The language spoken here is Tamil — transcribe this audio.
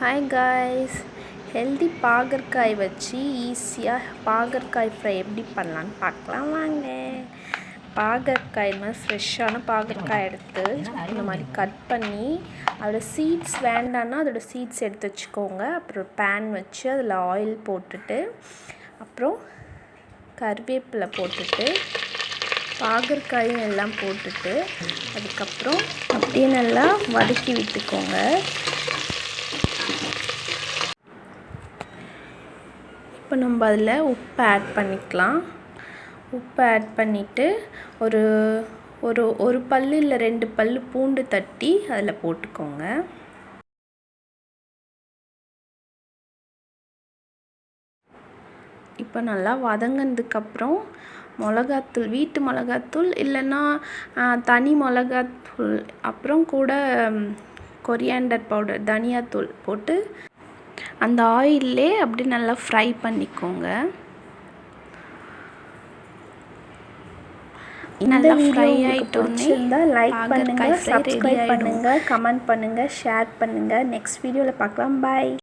ஹாய் காய்ஸ் ஹெல்தி பாகற்காய் வச்சு ஈஸியாக பாகற்காய் ஃப்ரை எப்படி பண்ணலான்னு பார்க்கலாம். வாங்க. பாகற்காய் இந்த மாதிரி ஃப்ரெஷ்ஷான பாகற்காய் எடுத்து இந்த மாதிரி கட் பண்ணி அதோட சீட்ஸ் வேண்டான்னா அதோட சீட்ஸ் எடுத்து வச்சுக்கோங்க. அப்புறம் பேன் வச்சு அதில் ஆயில் போட்டுட்டு அப்புறம் கருவேப்பிலை போட்டுட்டு பாகற்காயும் எல்லாம் போட்டுட்டு அதுக்கப்புறம் அப்படியே நல்லா வதக்கி விட்டுக்கோங்க. இப்போ நம்ம அதில் உப்பு ஆட் பண்ணிக்கலாம். உப்பு ஆட் பண்ணிவிட்டு ஒரு ஒரு ஒரு பல் இல்லை ரெண்டு பல் பூண்டு தட்டி அதில் போட்டுக்கோங்க. இப்போ நல்லா வதங்கினதுக்கப்புறம் மிளகாத்தூள் வீட்டு மிளகாத்தூள் இல்லைன்னா தனி மிளகாத்தூள் அப்புறம் கூட கொரியாண்டர் பவுடர் தனியாத்தூள் போட்டு அந்த ஆயிலே அப்படி நல்லா ஃப்ரை பண்ணிக்கோங்க. நல்லா ஃப்ரை ஆகிட்டோன்னே லைக் பண்ணுங்க சப்ஸ்கிரைப் ஆகிடும் பண்ணுங்க கமெண்ட் பண்ணுங்க ஷேர் பண்ணுங்க. நெக்ஸ்ட் வீடியோவில் பார்க்கலாம். பாய்